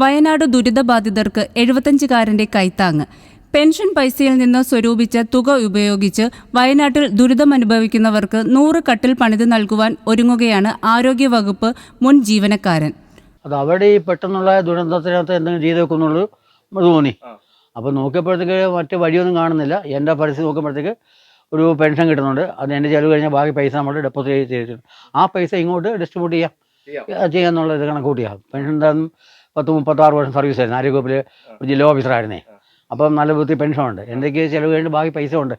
Wayanad ദുരിതബാധിതർക്ക് എഴുപത്തഞ്ചുകാരന്റെ കൈത്താങ്ങ്. Pension പൈസയിൽ നിന്ന് സ്വരൂപിച്ച തുക ഉപയോഗിച്ച് വയനാട്ടിൽ ദുരിതമനുഭവിക്കുന്നവർക്ക് നൂറ് കട്ടിൽ പണിത് നൽകുവാൻ ഒരുങ്ങുകയാണ് ആരോഗ്യവകുപ്പ് മുൻ ജീവനക്കാരൻ. അത് അവിടെ ഈ പെട്ടെന്നുള്ള ദുരന്തത്തിനകത്ത് എന്തെങ്കിലും ചെയ്ത് വെക്കുന്നുള്ളൂ തോന്നി അപ്പോൾ നോക്കിയപ്പോഴത്തേക്ക് മറ്റ് വഴിയൊന്നും കാണുന്നില്ല. എന്റെ പരിസ്ഥിതി നോക്കുമ്പോഴത്തേക്ക് ഒരു പെൻഷൻ കിട്ടുന്നുണ്ട്. അത് എന്റെ ചിലവ് കഴിഞ്ഞാൽ ബാക്കി പൈസ നമ്മൾ ഡെപ്പോസിറ്റ് ചെയ്തിട്ടുണ്ട്. ആ പൈസ ഇങ്ങോട്ട് ഡിസ്ട്രിബ്യൂട്ട് ചെയ്യാം. ചെയ്യാം. ചെയ്യാന്നുള്ള ഇത് കണക്കൂട്ടി പെൻഷൻ എന്തായാലും പത്ത് മുപ്പത്താറ് വർഷം സർവീസ് ആയിരുന്നു. ആരോഗ്യവകുപ്പിൽ ഒരു ജില്ലാ ഓഫീസറായിരുന്നേ അപ്പം നല്ല വൃത്തി പെൻഷനുണ്ട് എന്തൊക്കെ ചിലവ് കഴിഞ്ഞ് ബാക്കി പൈസ ഉണ്ട്.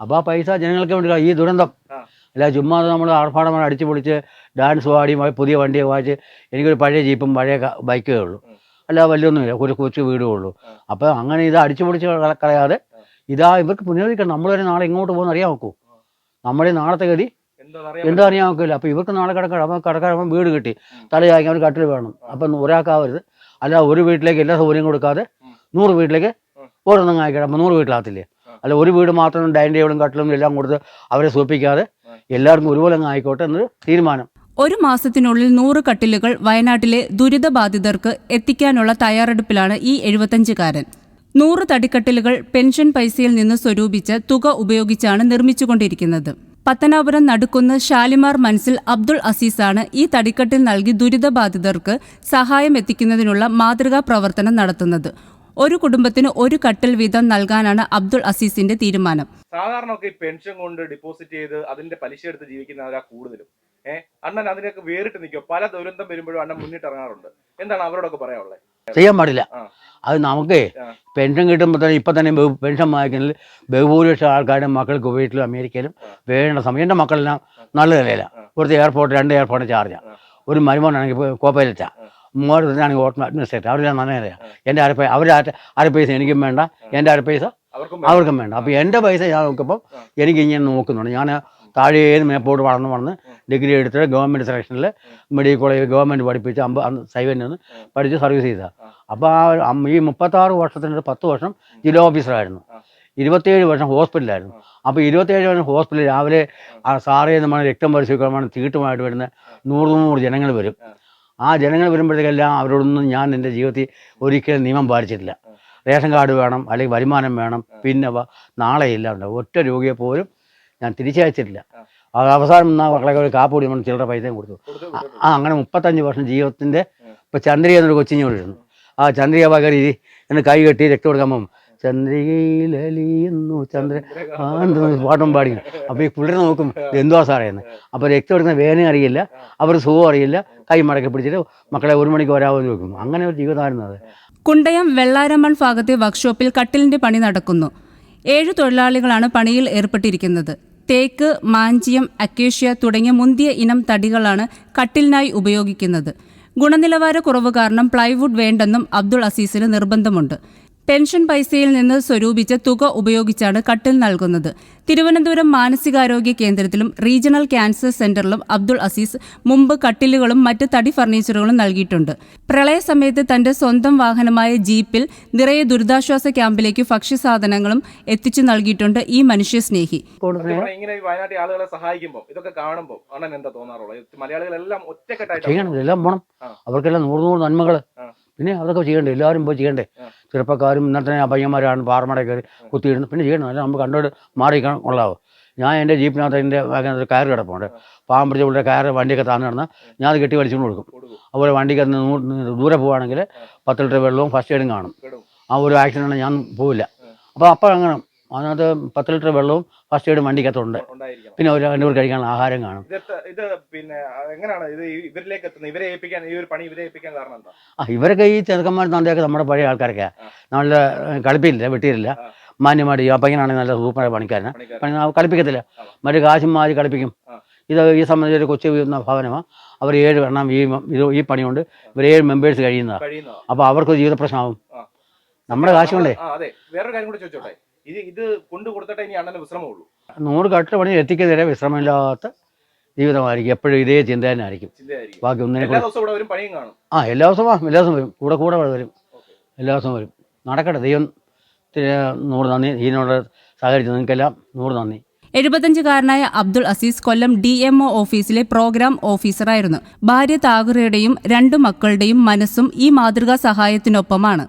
അപ്പോൾ ആ പൈസ ജനങ്ങൾക്ക് വേണ്ടി ഈ ദുരന്തം. അല്ല ചുമ്മാ നമ്മൾ ആർഭാടമായി അടിച്ചു പൊളിച്ച് ഡാൻസ് പാടി പുതിയ വണ്ടിയെ വാങ്ങിച്ച് എനിക്കൊരു പഴയ ജീപ്പും പഴയ ബൈക്കേ ഉള്ളൂ. അല്ല വലിയൊന്നുമില്ല. ഒരു കൊച്ചു വീടേ ഉള്ളൂ. അപ്പോൾ അങ്ങനെ ഇത് അടിച്ചു പൊളിച്ച് കള- കളയാതെ ഇതാ ഇവർക്ക് പുനരുദ്ധരിക്കണം നമ്മൾ തന്നെ നാളെ ഇങ്ങോട്ട് പോകുന്ന അറിയാൻ നോക്കൂ നമ്മുടെ നാളത്തെ ഗതി എന്താ അറിയാൻ നോക്കില്ല അപ്പോൾ ഇവർക്ക് നാളെ കിടക്കണം അപ്പോൾ കിടക്കാൻ വീട് കിട്ടി. തലയാക്കി അവർ കട്ടിൽ വേണം. അപ്പം ഒരാൾക്കാവരുത് അല്ല ഒരു വീട്ടിലേക്ക് എല്ലാ സൗകര്യം കൊടുക്കാതെ. നൂറ് വീട്ടിലേക്ക്. ഓരോന്നും ആയിക്കണം അപ്പം നൂറ് വീട്ടിലാകത്തില്ലേ? അല്ല ഒരു വീട് മാത്രം ഡൈനിങ് ടേബിളും കട്ടിലും എല്ലാം കൊടുത്ത് അവരെ സൂപ്പിക്കാതെ എല്ലാവർക്കും ഒരുപോലെ അങ്ങ് ആയിക്കോട്ടെ എന്നൊരു തീരുമാനം. ഒരു മാസത്തിനുള്ളിൽ നൂറ് കട്ടിലുകൾ വയനാട്ടിലെ ദുരിതബാധിതർക്ക് എത്തിക്കാനുള്ള തയ്യാറെടുപ്പിലാണ് ഈ എഴുപത്തഞ്ചുകാരൻ. നൂറ് തടിക്കട്ടിലുകൾ പെൻഷൻ പൈസയിൽ നിന്ന് സ്വരൂപിച്ച് തുക ഉപയോഗിച്ചാണ് നിർമ്മിച്ചുകൊണ്ടിരിക്കുന്നത്. പത്തനാപുരം നടുക്കുന്ന് ഷാലിമാർ മൻസിൽ അബ്ദുൾ അസീസാണ് ഈ തടിക്കട്ടിൽ നൽകി ദുരിതബാധിതർക്ക് സഹായം എത്തിക്കുന്നതിനുള്ള മാതൃകാ പ്രവർത്തനം നടത്തുന്നത്. ഒരു കുടുംബത്തിന് ഒരു കട്ടിൽ വീതം നൽകാനാണ് അബ്ദുൾ അസീസിന്റെ തീരുമാനം. സാധാരണ ഒക്കെ ഈ പെൻഷൻ കൊണ്ട് ഡിപ്പോസിറ്റ് ചെയ്ത് അതിന്റെ പലിശ എടുത്ത് ജീവിക്കുന്നവരാ കൂടുതലും? ഏഹ് അണ്ണൻ അതിനൊക്കെ വേറിട്ട് നിൽക്കും പല ദുരന്തം വരുമ്പോഴും അണ്ണൻ മുന്നിട്ട് ഇറങ്ങാറുണ്ട് എന്താണ് അവരോടൊക്കെ പറയാനുള്ളത്? ചെയ്യാൻ പാടില്ല. ആ. അത് നമുക്ക് പെൻഷൻ കിട്ടുമ്പോൾ തന്നെ ഇപ്പം തന്നെ പെൻഷൻ വാങ്ങിക്കുന്നതിൽ ബഹുഭൂരിപക്ഷം ആൾക്കാരുടെ മക്കൾക്ക് വീട്ടിലും അമേരിക്കയിലും വേണ്ട സമയം. എന്റെ മക്കളെല്ലാം നല്ല നിലയിലാണ്. ഇവിടുത്തെ എയർപോർട്ട് രണ്ട് എയർപോർട്ട് ചാർജാണ്. ഒരു മരുമോനാണെങ്കിൽ ഇപ്പോൾ കോപ്പയിലെത്താ തന്നെയാണെങ്കിൽ ഓട്ടം അഡ്മിനിസ്ട്രേറ്റർ അവരെല്ലാം നല്ല നിലയാണ് എന്റെ അര പൈസ അവരുടെ അര- പൈസ എനിക്കും വേണ്ട. എന്റെ അര പൈസ അവർക്കും വേണ്ട. അപ്പോൾ എന്റെ പൈസ ഞാൻ നോക്കുമ്പോൾ. എനിക്ക് ഇങ്ങനെ നോക്കുന്നുണ്ട്. ഞാൻ താഴെ ഏത് മേപ്പോട്ട് വളർന്ന് വളർന്ന് ഡിഗ്രി എടുത്തിട്ട് ഗവൺമെന്റ് സെലക്ഷനിൽ മെഡിക്കൽ കോളേജ് ഗവൺമെന്റ് പഠിപ്പിച്ച് അമ്പ സൈവനിൽ നിന്ന് പഠിച്ച് സർവീസ് ചെയ്തതാണ് ആ. അപ്പോൾ ആ ഈ മുപ്പത്തി ഈ മുപ്പത്താറ് വർഷത്തിന്റെ പത്ത് വർഷം ജില്ലാ ഓഫീസറായിരുന്നു. ഇരുപത്തേഴ് വർഷം ഹോസ്പിറ്റലായിരുന്നു. അപ്പോൾ ഇരുപത്തേഴ് വർഷം ഹോസ്പിറ്റലിൽ രാവിലെ ആ. സാറേ നമ്മൾ രക്തം പരിശോധിക്കാൻ തീട്ടുമായിട്ട് വരുന്ന നൂറ് നൂറ് ജനങ്ങൾ വരും. ആ. ജനങ്ങൾ വരുമ്പോഴത്തേക്കെല്ലാം അവരോടൊന്നും ഞാൻ എന്റെ ജീവിതത്തിൽ ഒരിക്കലും നിയമം പാലിച്ചിട്ടില്ല. റേഷൻ കാർഡ് വേണം അല്ലെങ്കിൽ വരുമാനം വേണം പിന്നെ നാളെ ഇല്ല ഉണ്ട് ഒറ്റ രോഗിയെ പോലും ഞാൻ തിരിച്ചയച്ചിട്ടില്ല. അവസാനം എന്നാ മക്കളെ ഒരു കാപ്പൂടി നമ്മൾ ചില്ലറ പൈസയും കൊടുത്തു. ആ- അങ്ങനെ മുപ്പത്തഞ്ച് വർഷം ജീവിതത്തിന്റെ. ഇപ്പോൾ ചന്ദ്രി എന്നൊരു കൊച്ചിനെ വിളിയിരുന്നു ആ ചന്ദ്രിക പകരി എന്ന് കൈ കെട്ടി രക്തം കൊടുക്കുമ്പം ചന്ദ്രികയിലലിയുന്നു ചന്ദ്ര പാട്ടും പാടി. അപ്പോൾ ഈ പിള്ളേർ നോക്കും എന്തുവാ സാറേ എന്ന്. അപ്പോൾ രക്തം എടുക്കുന്ന വേദന അറിയില്ല അവർ സുഖം അറിയില്ല കൈ മടക്കി പിടിച്ചിട്ട് മക്കളെ ഒരു മണിക്ക് വരാമെന്ന് നോക്കും അങ്ങനെ ഒരു ജീവിതമായിരുന്നു അത്. കുണ്ടയം വെള്ളാരമൺ ഭാഗത്തെ വർക്ക്ഷോപ്പിൽ കട്ടിലിന്റെ പണി നടക്കുന്നു. ഏഴ് തൊഴിലാളികളാണ് പണിയിൽ ഏർപ്പെട്ടിരിക്കുന്നത്. തേക്ക് മാഞ്ചിയം അക്കേഷ്യ തുടങ്ങിയ മുന്തിയ ഇനം തടികളാണ് കട്ടിലിനായി ഉപയോഗിക്കുന്നത്. ഗുണനിലവാര കുറവ് കാരണം പ്ലൈവുഡ് വേണ്ടെന്നും അബ്ദുൾ അസീസിന് നിർബന്ധമുണ്ട്. പെൻഷൻ പൈസയിൽ നിന്ന് സ്വരൂപിച്ച തുക ഉപയോഗിച്ചാണ് കട്ടിൽ നൽകുന്നത്. തിരുവനന്തപുരം മാനസികാരോഗ്യ കേന്ദ്രത്തിലും റീജിയണൽ ക്യാൻസർ സെന്ററിലും അബ്ദുൾ അസീസ് മുമ്പ് കട്ടിലുകളും മറ്റ് തടി ഫർണിച്ചറുകളും നൽകിയിട്ടുണ്ട്. പ്രളയ സമയത്ത് തന്റെ സ്വന്തം വാഹനമായ ജീപ്പിൽ നിറയെ ദുരിതാശ്വാസ ക്യാമ്പിലേക്ക് ഭക്ഷ്യസാധനങ്ങളും എത്തിച്ചു നൽകിയിട്ടുണ്ട് ഈ മനുഷ്യസ്നേഹി. സ്നേഹി സത്യം ഇങ്ങനെ വയനാട്ടിൽ ആളുകളെ സഹായിക്കുമ്പോൾ ഇതൊക്കെ കാണുമ്പോൾ അണ്ണൻ എന്താ തോന്നാറുള്ളത്? മലയാളികളെല്ലാം ഒറ്റക്കെട്ടായിട്ട് ചെയ്യണം എല്ലാം പോണം. ആ. അവർക്കെല്ലാം നൂറ് നൂറ് നന്മകൾ ആ. പിന്നെ അതൊക്കെ ചെയ്യണ്ടേ? എല്ലാവരും പോയി ചെയ്യണ്ടേ? ചെറുപ്പക്കാരും ഇന്നത്തെ അപ്പയ്യന്മാരാണ് പാറമടയിൽ പാറമട കയറി കുത്തിയിടുന്നു പിന്നെ ചെയ്യണം. അല്ല നമുക്ക് കണ്ടോട് മാറിക്കണം കൊള്ളാവോ? ഞാൻ എന്റെ ജീപ്പിനകത്ത് എന്റെ വാഗനകത്ത് കയറ് കിടപ്പുണ്ട്. പാമ്പിടിച്ച ഉള്ള കയറ് വണ്ടിയൊക്കെ താന്ന് കിടന്നാൽ ഞാൻ അത് കെട്ടി വലിച്ചുകൊണ്ട് കൊടുക്കും. അതുപോലെ വണ്ടിക്ക് ദൂരെ പോവുകയാണെങ്കിൽ പത്ത് ലിറ്റർ വെള്ളവും ഫസ്റ്റ് എയ്ഡും കാണും. ആ ഒരു ആക്സിഡന്റ് ഞാൻ പോവില്ല. അപ്പോൾ അപ്പോൾ അങ്ങനെ അതിനകത്ത് പത്ത് ലിറ്റർ വെള്ളവും ഫസ്റ്റ് എയ്ഡും വണ്ടിക്കകത്തുണ്ട്. പിന്നെ ഒരു രണ്ടു പേർ കഴിക്കാനുള്ള ആഹാരം കാണും. ഇത് പിന്നെ എങ്ങനെയാണ് ഇത് ഇവരിലേക്ക് എത്തുന്നത്? ഇവരെ ഏൽപ്പിക്കാൻ ഈ ഒരു പണി ഇവരെ ഏൽപ്പിക്കാൻ കാരണം എന്താ? ആ ഇവരൊക്കെ ഈ ചെറുക്കന്മാർ നന്ദിയൊക്കെ നമ്മുടെ പഴയ ആൾക്കാരൊക്കെ നമ്മളെ നല്ല കളിപ്പില്ല വെട്ടിയില്ല ആ. മാന്യമായിട്ട് ഈ പയ്യനാണെങ്കിൽ നല്ല സൂപ്പറായ പണിക്കാരനെ. പണി ആ കളിപ്പിക്കത്തില്ല. ആ. മറ്റു കാശും മാറി കളിപ്പിക്കും. ആ. ഇത് ഈ സംബന്ധിച്ച് ഒരു കൊച്ചു വീഴുന്ന ഭവനമാണ് അവർ ഏഴ് എണ്ണം ഈ ഇത് ഈ പണിയുണ്ട്. ഇവർ ഏഴ് മെമ്പേഴ്സ് കഴിയുന്നതാണ് അപ്പോൾ അവർക്ക് ജീവിത പ്രശ്നമാവും. നമ്മുടെ കാശ് കൊണ്ടേ. അതെ. വേറൊരു കാര്യം കൂടി ചോദിച്ചോട്ടെ? ഇത് ഇത് കൊണ്ടു കൊടുത്തിട്ടേ ഇനി അണ്ണന് വിശ്രമമുള്ളൂ. നൂറ് കട്ടിൽ പണി എത്തിക്കെതിരെ വിശ്രമമില്ലാത്ത ജീവിതമായിരിക്കും. എപ്പോഴും ഇതേ ചിന്ത തന്നെ ആയിരിക്കും ബാക്കി ഒന്നിനെ എല്ലാ ദിവസവും ഇവിടെ ഒരു കാണും. ആ എല്ലാ ദിവസവും വാ, എല്ലാ ദിവസവും വരും. കൂടെ കൂടെ വരും. എല്ലാ ദിവസവും വരും. നടക്കട്ടെ ദൈവം നൂറ് നന്ദി. ഇതിനോട് സഹകരിച്ചു നിങ്ങൾക്കെല്ലാം നൂറ് നന്ദി. എഴുപത്തഞ്ചുകാരനായ Abdul Aziz Kollam D M O ഓഫീസിലെ പ്രോഗ്രാം ഓഫീസറായിരുന്നു. ഭാര്യ താകുറയുടെയും രണ്ടു മക്കളുടെയും മനസ്സും ഈ മാതൃകാ സഹായത്തിനൊപ്പമാണ്.